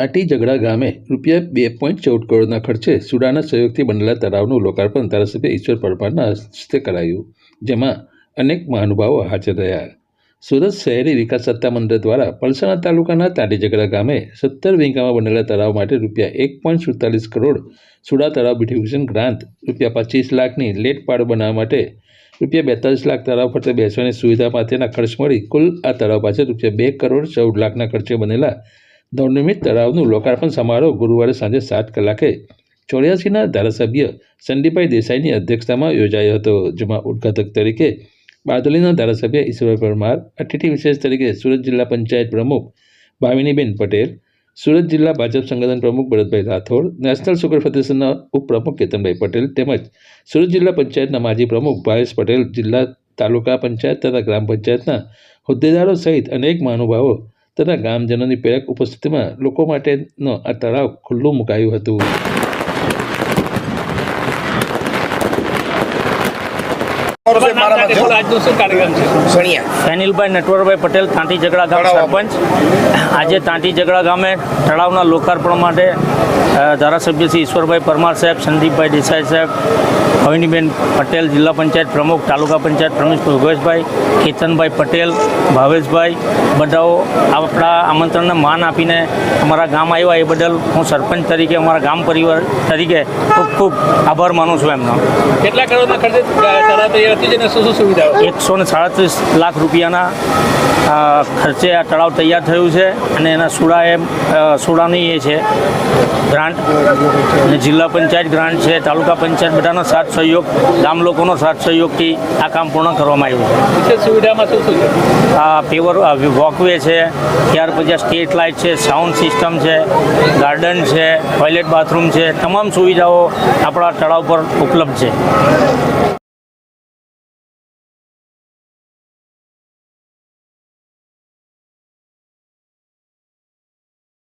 તાંટી ઝઘડા ગામે રૂપિયા બે પોઈન્ટ ચૌદ કરોડના ખર્ચે સુડાના સહયોગથી બનેલા તળાવનું લોકાર્પણ ધારાસભ્ય ઈશ્વર પરમારના હસ્તે કરાયું, જેમાં અનેક મહાનુભાવો હાજર રહ્યા. સુરત શહેરી વિકાસ સત્તામંડળ દ્વારા પલસાણા તાલુકાના તાટી ઝઘડા ગામે સત્તર વીંગામાં બનેલા તળાવ માટે રૂપિયા એક પોઈન્ટ સુડતાલીસ કરોડ સુડા તળાવ બ્યુટિફિકેશન ગ્રાન્ટ, રૂપિયા પચીસ લાખની લેટ પાડ બનાવવા માટે રૂપિયા બેતાલીસ લાખ તળાવ ફરતે બેસવાની સુવિધા માટેના ખર્ચ મળી કુલ આ તળાવ પાછળ રૂપિયા બે કરોડ ચૌદ લાખના ખર્ચે બનેલા નવનિર્મિત તળાવનું લોકાર્પણ સમારોહ ગુરુવારે સાંજે સાત કલાકે ચોર્યાસીના ધારાસભ્ય સંદીપભાઈ દેસાઈની અધ્યક્ષતામાં યોજાયો હતો, જેમાં ઉદ્ઘાટક તરીકે બારદોલીના ધારાસભ્ય ઈશ્વર પરમાર, અતિથિ વિશેષ તરીકે સુરત જિલ્લા પંચાયત પ્રમુખ ભાવિનીબેન પટેલ, સુરત જિલ્લા ભાજપ સંગઠન પ્રમુખ ભરતભાઈ રાઠોડ, નેશનલ સુગર ફેડરેશનના ઉપપ્રમુખ કેતનભાઈ પટેલ તેમજ સુરત જિલ્લા પંચાયતના માજી પ્રમુખ ભાવેશ પટેલ જિલ્લા તાલુકા પંચાયત તથા ગ્રામ પંચાયતના હોદ્દેદારો સહિત અનેક મહાનુભાવો તથા ગામજનોની પ્રેરક ઉપસ્થિતિમાં લોકો માટેનો આ તળાવ ખુલ્લું મુકાયું હતું. આજનો શું કાર્યક્રમ છે? સણિયા ફેનિલભાઈ નટવરભાઈ પટેલ તાંટી જગડા ગામ સરપંચ. આજે તાંટી જગડા ગામે તળાવના લોકાર્પણ માટે ધારાસભ્ય શ્રી ઈશ્વરભાઈ પરમાર સાહેબ સંદીપભાઈ દેસાઈ સાહેબ ભવિનીબેન પટેલ જિલ્લા પંચાયત પ્રમુખ તાલુકા પંચાયત પ્રમુખ યોગેશભાઈ કેતનભાઈ પટેલ ભાવેશભાઈ બધાઓ આપણા આમંત્રણને માન આપીને અમારા ગામ આવ્યા. એ બદલ હું સરપંચ તરીકે અમારા ગામ પરિવાર તરીકે ખૂબ ખૂબ આભાર માનું છું એમનો. કેટલા કરોડના ખર્ચે શું શું સુવિધાઓ એકસો ને સાડત્રીસ લાખ રૂપિયાના ખર્ચે આ તળાવ તૈયાર થયું છે અને એના સુડા એ સુડાની એ છે. ગ્રાન્ટ અને જિલ્લા પંચાયત ગ્રાન્ટ છે તાલુકા પંચાયત બધાનો સાથ સહયોગ ગામ લોકોનો સાથ સહયોગથી આ કામ પૂર્ણ કરવામાં આવ્યું છે. સુવિધામાં શું શું છે? આ પેવર વોકવે છે ત્યાર પછી સ્ટ્રીટ લાઇટ છે સાઉન્ડ સિસ્ટમ છે ગાર્ડન છે ટોયલેટ બાથરૂમ છે તમામ સુવિધાઓ આપણા તળાવ પર ઉપલબ્ધ છે.